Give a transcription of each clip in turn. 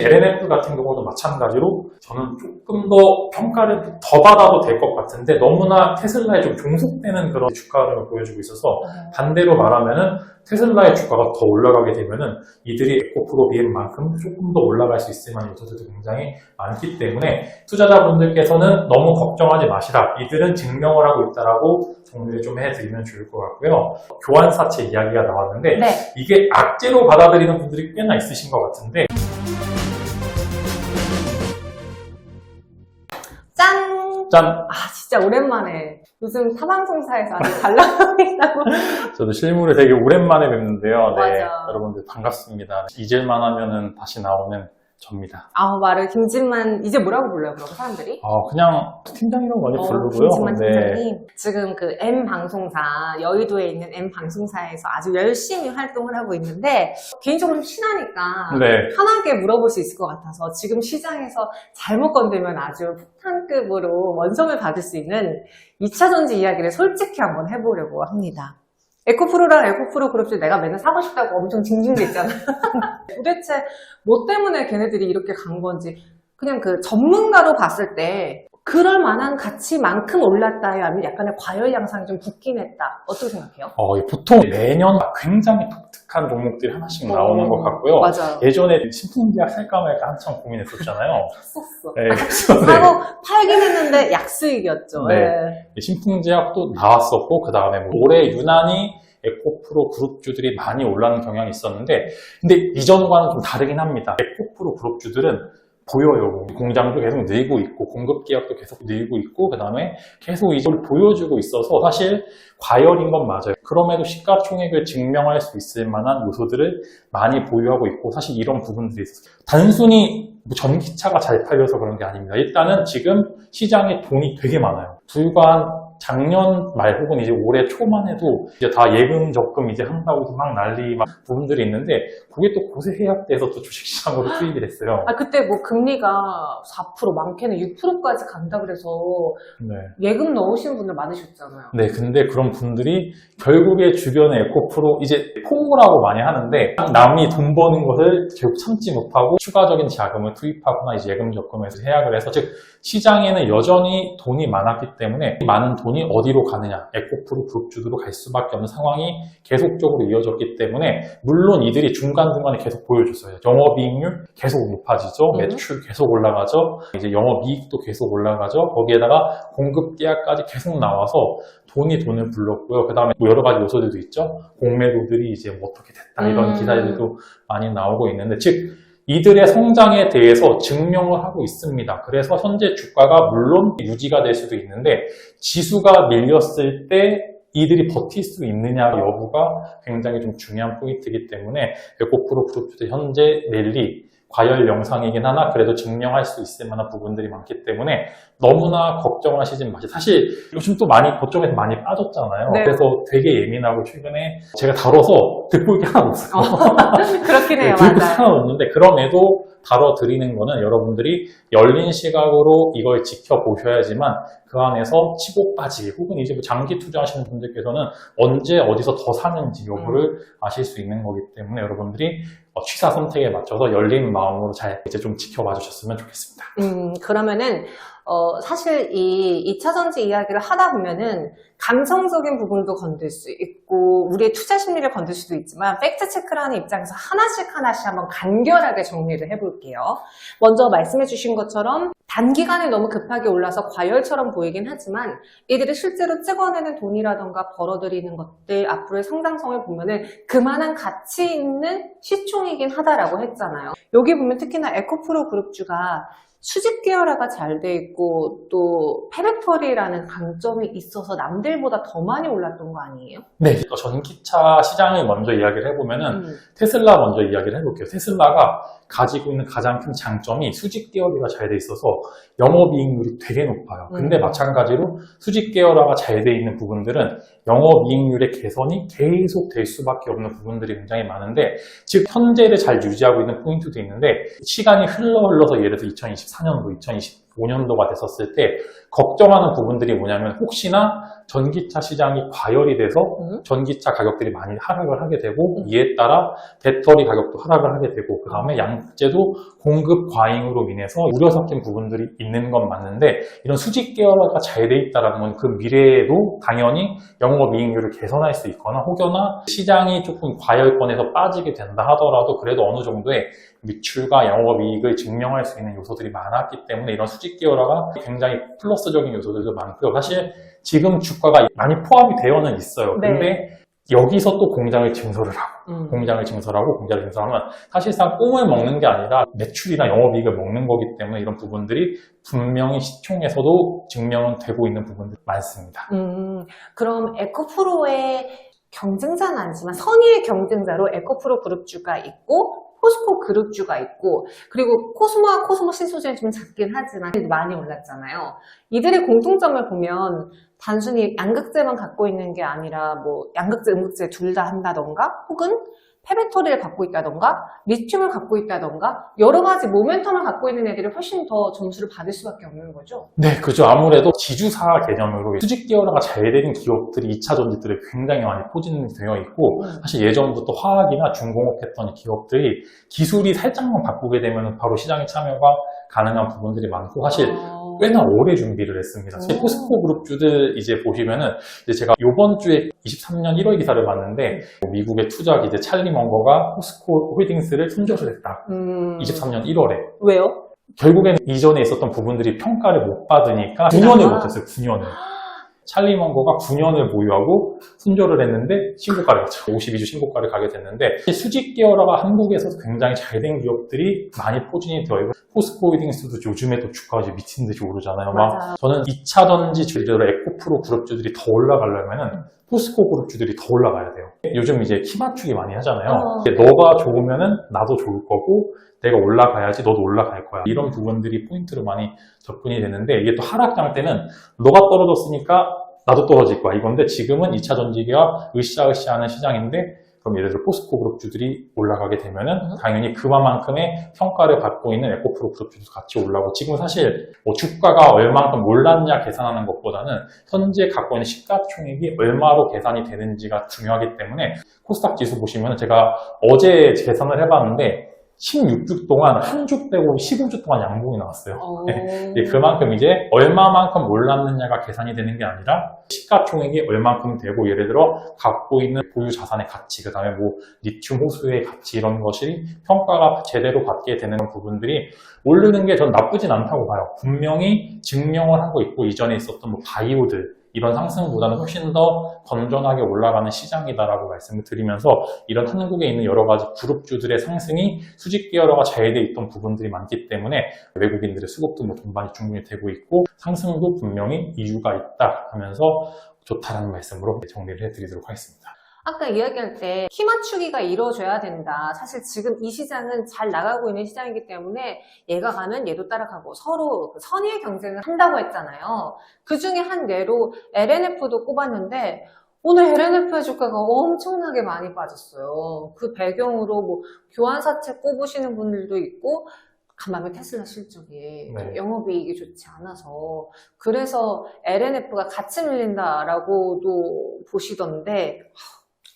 LNF 같은 경우도 마찬가지로 저는 조금 더 평가를 더 받아도 될 것 같은데 너무나 테슬라에 좀 종속되는 그런 주가를 보여주고 있어서 반대로 말하면은 테슬라의 주가가 더 올라가게 되면은 이들이 에코프로 BM만큼 조금 더 올라갈 수 있을 만한 요소들도 굉장히 많기 때문에 투자자분들께서는 너무 걱정하지 마시라. 이들은 증명을 하고 있다라고 정리를 좀 해드리면 좋을 것 같고요. 교환사채 이야기가 나왔는데 네. 이게 악재로 받아들이는 분들이 꽤나 있으신 것 같은데 짠! 짠! 아, 진짜 오랜만에. 요즘 타방송사에서 아주 있다고. 저도 실물을 되게 오랜만에 뵙는데요. 네, 맞아. 여러분들 반갑습니다. 잊을만 하면은 다시 나오는 접니다. 아, 말을 김진만, 이제 뭐라고 불러요, 그럼 사람들이? 어, 그냥 팀장이라고 많이 어, 부르고요. 김진만 네. 팀장님. 지금 그 M 방송사, 여의도에 있는 M 방송사에서 아주 열심히 활동을 하고 있는데, 개인적으로 좀 친하니까. 네. 편하게 물어볼 수 있을 것 같아서 지금 시장에서 잘못 건들면 아주 폭탄급으로 원성을 받을 수 있는 2차 전지 이야기를 솔직히 한번 해보려고 합니다. 에코프로랑 에코프로 그룹들 내가 맨날 사고 싶다고 엄청 징징댔잖아. 도대체 뭐 때문에 걔네들이 이렇게 간 건지 그냥 그 전문가로 봤을 때 그럴 만한 가치만큼 올랐다요? 아니면 약간의 과열 양상이 좀 붙긴 했다. 어떻게 생각해요? 어, 보통 매년 굉장히 독특한 종목들이 하나씩 나오는 어, 것 같고요. 맞아요. 예전에 신풍제약 살까 말까 한참 고민했었잖아요. 샀었어. 네, 그래서 네. 사고 팔긴 했는데 약수익이었죠. 네. 네. 신풍제약도 나왔었고 그 다음에 올해 유난히 에코프로 그룹주들이 많이 올라는 경향이 있었는데 근데 이전과는 좀 다르긴 합니다. 에코프로 그룹주들은 보여요. 공장도 계속 늘고 있고 공급 계약도 계속 늘고 있고 그 다음에 계속 이걸 보여주고 있어서 사실 과열인 건 맞아요. 그럼에도 시가총액을 증명할 수 있을 만한 요소들을 많이 보유하고 있고 사실 이런 부분들이 있어요. 단순히 뭐 전기차가 잘 팔려서 그런 게 아닙니다. 일단은 지금 시장에 돈이 되게 많아요. 불과 한 작년 말 혹은 이제 올해 초만 해도 이제 다 예금 적금 이제 한다고 막 난리 막 부분들이 있는데 그게 또 고세 해약돼서 또 주식시장으로 투입이 됐어요. 아, 그때 뭐 금리가 4% 많게는 6%까지 간다 그래서 네. 예금 넣으시는 분들 많으셨잖아요. 네, 근데 그런 분들이 결국에 주변에 에코프로 이제 포모라고 많이 하는데 남이 돈 버는 것을 결국 참지 못하고 추가적인 자금을 투입하거나 이제 예금 적금에서 해약을 해서 즉 시장에는 여전히 돈이 많았기 때문에 이 많은 돈이 어디로 가느냐 에코프로 그룹주들로 갈 수밖에 없는 상황이 계속적으로 이어졌기 때문에 물론 이들이 중간중간에 계속 보여줬어요. 영업이익률 계속 높아지죠. 음. 매출 계속 올라가죠. 이제 영업이익도 계속 올라가죠. 거기에다가 공급 계약까지 계속 나와서 돈이 돈을 불렀고요. 그 다음에 여러 가지 요소들도 있죠. 공매도들이 이제 뭐 어떻게 됐다 이런 음. 기사들도 많이 나오고 있는데 즉 이들의 성장에 대해서 증명을 하고 있습니다. 그래서 현재 주가가 물론 유지가 될 수도 있는데 지수가 밀렸을 때 이들이 버틸 수 있느냐 여부가 굉장히 좀 중요한 포인트이기 때문에 에코프로 그룹주들 현재 랠리 과열 영상이긴 하나 그래도 증명할 수 있을 만한 부분들이 많기 때문에 너무나 걱정하시진 마세요. 사실 요즘 또 많이 그쪽에서 많이 빠졌잖아요. 네. 그래서 되게 예민하고 최근에 제가 다뤄서 듣고 있게 하나 없어요. 그렇긴 해요, 들고 맞아요. 상관없는데 그럼에도 다뤄드리는 거는 여러분들이 열린 시각으로 이걸 지켜보셔야지만 그 안에서 치고 빠지기 혹은 이제 뭐 장기 투자하시는 분들께서는 언제 어디서 더 사는지 여부를 아실 수 있는 거기 때문에 여러분들이 어, 취사 선택에 맞춰서 열린 마음으로 잘 이제 좀 지켜봐 주셨으면 좋겠습니다. 음, 그러면은, 어, 사실 이 2차 전지 이야기를 하다 보면은 감성적인 부분도 건들 수 있고, 우리의 투자 심리를 건들 수도 있지만, 팩트 체크를 하는 입장에서 하나씩 하나씩 한번 간결하게 정리를 해볼게요. 먼저 말씀해 주신 것처럼 단기간에 너무 급하게 올라서 과열처럼 보이긴 하지만, 이들이 실제로 찍어내는 돈이라던가 벌어들이는 것들, 앞으로의 성장성을 보면은 그만한 가치 있는 시총이긴 하다라고 했잖아요. 여기 보면 특히나 에코프로 그룹주가 수직 계열화가 잘 돼 있고 또 페레터리라는 강점이 있어서 남들보다 더 많이 올랐던 거 아니에요? 네, 또 전기차 시장을 먼저 이야기를 해보면은 음. 테슬라 먼저 이야기를 해볼게요. 테슬라가 가지고 있는 가장 큰 장점이 수직 계열화가 잘 돼 있어서 영업이익률이 되게 높아요. 근데 음. 마찬가지로 수직 계열화가 잘 돼 있는 부분들은 영업 이익률의 개선이 계속 될 수밖에 없는 부분들이 굉장히 많은데 즉 현재를 잘 유지하고 있는 포인트도 있는데 시간이 흘러 흘러서 예를 들어 2024년도 2020 25년도가 됐었을 때 걱정하는 부분들이 뭐냐면 혹시나 전기차 시장이 과열이 돼서 음. 전기차 가격들이 많이 하락을 하게 되고 음. 이에 따라 배터리 가격도 하락을 하게 되고 그 다음에 양재도 공급 과잉으로 인해서 우려 섞인 부분들이 있는 건 맞는데 이런 수직 계열화가 잘 돼 있다는 건 그 미래에도 당연히 영업이익률을 개선할 수 있거나 혹여나 시장이 조금 과열권에서 빠지게 된다 하더라도 그래도 어느 정도의 매출과 영업이익을 증명할 수 있는 요소들이 많았기 때문에 이런 수직 계열화가 굉장히 플러스적인 요소들도 많고요. 사실 지금 주가가 많이 포함이 되어는 있어요. 네. 근데 여기서 또 공장을 증설을 하고 음. 공장을 증설하고 공장을 증설하면 사실상 꽁을 먹는 게 아니라 매출이나 영업이익을 먹는 거기 때문에 이런 부분들이 분명히 시총에서도 증명은 되고 있는 부분들이 많습니다. 음, 그럼 에코프로의 경쟁자는 아니지만 선의의 경쟁자로 에코프로 그룹주가 있고 포스코 그룹주가 있고 그리고 코스모와 코스모 신소재는 좀 작긴 하지만 많이 올랐잖아요. 이들의 공통점을 보면 단순히 양극재만 갖고 있는 게 아니라 뭐 양극재, 음극재 둘 다 한다던가 혹은 폐배터리를 갖고 있다던가 리튬을 갖고 있다던가 여러 가지 모멘텀을 갖고 있는 애들이 훨씬 더 점수를 받을 수밖에 없는 거죠. 네, 그죠. 아무래도 지주사 개념으로 수직 계열화가 잘 되는 기업들이 2차 전지들에 굉장히 많이 포진되어 있고 음. 사실 예전부터 화학이나 중공업 했던 기업들이 기술이 살짝만 바꾸게 되면 바로 시장에 참여가 가능한 부분들이 많고 사실 어. 꽤나 오래 준비를 했습니다. 오. 포스코 그룹주들 이제 보시면은 이제 제가 이번 주에 23년 1월 기사를 봤는데 뭐 미국의 투자 기재 찰리 먼거가 포스코 홀딩스를 손절을 했다. 음. 23년 1월에. 왜요? 결국에는 이전에 있었던 부분들이 평가를 못 받으니까 9년을 아. 못했어요. 9년을. 찰리 먼거가 9년을 보유하고 손절을 했는데 신고가를 갔죠. 52주 신고가를 가게 됐는데 수직 계열화가 한국에서 굉장히 잘 된 기업들이 많이 포진이 되어 있고 포스코 홀딩스도 요즘에 또 주가가 미친 듯이 오르잖아요. 막 맞아. 저는 2차 전지 주제로 에코프로 그룹주들이 더 올라가려면은 포스코 그룹 주들이 더 올라가야 돼요. 요즘 이제 키 맞추기 많이 하잖아요. 어. 너가 좋으면은 나도 좋을 거고 내가 올라가야지 너도 올라갈 거야. 이런 부분들이 포인트로 많이 접근이 되는데 이게 또 하락장 때는 너가 떨어졌으니까 나도 떨어질 거야 이건데 지금은 2차 전지가 으쌰으쌰하는 시장인데 그럼 예를 들어 포스코 그룹주들이 올라가게 되면은 음. 당연히 그만큼의 평가를 받고 있는 에코프로 그룹주도 같이 올라오고 지금 사실 뭐 주가가 얼만큼 올랐냐 계산하는 것보다는 현재 갖고 있는 시가총액이 얼마로 계산이 되는지가 중요하기 때문에 코스닥 지수 보시면 제가 어제 계산을 해봤는데 16주 동안 한 주 빼고 15주 동안 양봉이 나왔어요. 어. 네. 그만큼 이제 얼마만큼 올랐느냐가 계산이 되는 게 아니라 시가총액이 얼만큼 되고 예를 들어 갖고 있는 보유 자산의 가치 그 다음에 뭐 리튬 호수의 가치 이런 것이 평가가 제대로 받게 되는 부분들이 오르는 게 전 나쁘진 않다고 봐요. 분명히 증명을 하고 있고 이전에 있었던 뭐 바이오들 이런 상승보다는 훨씬 더 건전하게 올라가는 시장이다라고 말씀을 드리면서 이런 한국에 있는 여러 가지 그룹주들의 상승이 수직 계열화가 잘돼 있던 부분들이 많기 때문에 외국인들의 수급도 뭐 돈반이 충분히 되고 있고 상승도 분명히 이유가 있다 하면서 좋다라는 말씀으로 정리를 해드리도록 하겠습니다. 아까 이야기할 때 키 맞추기가 이루어져야 된다. 사실 지금 이 시장은 잘 나가고 있는 시장이기 때문에 얘가 가면 얘도 따라가고 서로 그 선의의 경쟁을 한다고 했잖아요. 그 중에 한 예로 LNF도 꼽았는데 오늘 LNF의 주가가 엄청나게 많이 빠졌어요. 그 배경으로 뭐 교환사채 꼽으시는 분들도 있고 간밤에 테슬라 실적이 좀 네. 영업이익이 좋지 않아서 그래서 LNF가 같이 밀린다라고도 보시던데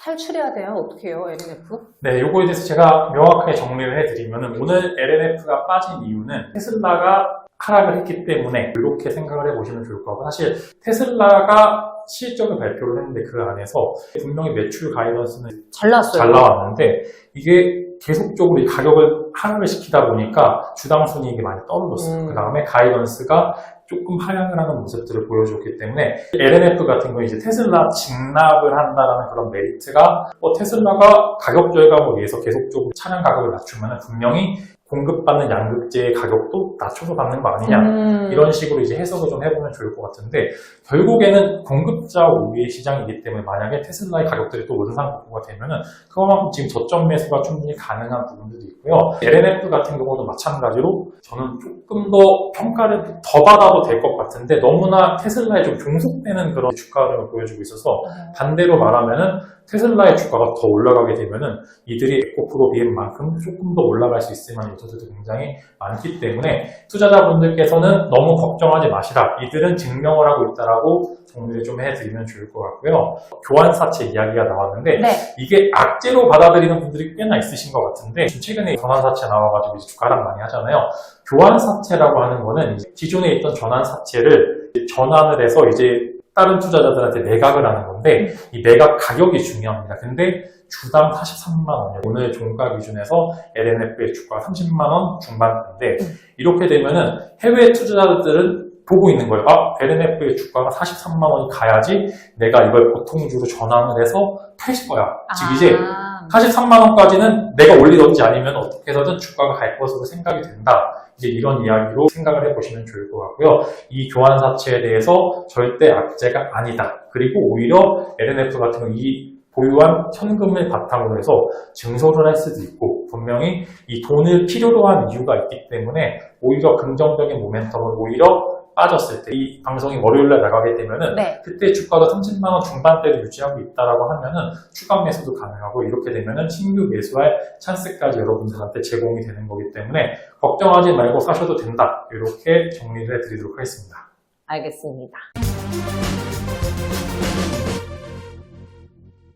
탈출해야 돼요. 어떻게 해요, LNF? 네, 요거에 대해서 제가 명확하게 정리를 해드리면 오늘 LNF가 빠진 이유는 테슬라가 하락을 했기 때문에 이렇게 생각을 해보시면 좋을 것 같고 사실 테슬라가 실적을 발표를 했는데 그 안에서 분명히 매출 가이던스는 잘 나왔어요. 잘 나왔는데 이게 계속적으로 이 가격을 하락을 시키다 보니까 주당 순이익이 많이 떨어졌어요. 음. 그 다음에 가이던스가 조금 하향을 하는 모습들을 보여줬기 때문에 LNF 같은 거 이제 테슬라 직납을 한다라는 그런 메리트가 뭐 테슬라가 가격 절감을 위해서 계속적으로 차량 가격을 낮추면 분명히 공급받는 양극재의 가격도 낮춰서 받는 거 아니냐 음. 이런 식으로 이제 해석을 좀 해보면 좋을 것 같은데 결국에는 공급자 우위의 시장이기 때문에 만약에 테슬라의 가격들이 또 원상 복구가 되면은 그만큼 지금 저점 매수가 충분히 가능한 부분들이 있고요. LNF 같은 경우도 마찬가지로 저는 조금 더 평가를 더 받아도 될 것 같은데 너무나 테슬라에 좀 종속되는 그런 주가를 보여주고 있어서 반대로 말하면은 테슬라의 주가가 더 올라가게 되면은 이들이 에코프로 BM만큼 조금 더 올라갈 수 있을 만한 요소들도 굉장히 많기 때문에 투자자분들께서는 너무 걱정하지 마시라. 이들은 증명을 하고 있다라고 정리를 좀 해드리면 좋을 것 같고요. 교환사채 이야기가 나왔는데 네. 이게 악재로 받아들이는 분들이 꽤나 있으신 것 같은데 최근에 전환사채 나와가지고 이제 주가 하락 많이 하잖아요. 교환사채라고 하는 거는 기존에 있던 전환사채를 전환을 해서 이제 다른 투자자들한테 매각을 하는 건데 이 매각 가격이 중요합니다. 근데 주당 43만 원이에요. 오늘 종가 기준에서 LNF의 주가가 30만 원 중반대인데 이렇게 되면은 해외 투자자들은 보고 있는 거예요. 아, LNF의 주가가 43만 원이 가야지 내가 이걸 보통주로 전환을 해서 팔 거야. 즉 이제 아, 43만 원까지는 내가 올리든지 아니면 어떻게 해서든 주가가 갈 것으로 생각이 된다. 이제 이런 이야기로 생각을 해보시면 좋을 것 같고요. 이 교환 사채에 대해서 절대 악재가 아니다. 그리고 오히려 LNF 같은 이 보유한 현금을 바탕으로 해서 증소를 할 수도 있고 분명히 이 돈을 필요로 한 이유가 있기 때문에 오히려 긍정적인 모멘텀을 오히려 빠졌을 때 이 방송이 월요일날 나가게 되면은 네. 그때 주가가 30만 원 중반대를 유지하고 있다라고 하면은 추가 매수도 가능하고 이렇게 되면은 신규 매수할 찬스까지 여러분들한테 제공이 되는 거기 때문에 걱정하지 말고 사셔도 된다 이렇게 정리를 해드리도록 하겠습니다. 알겠습니다.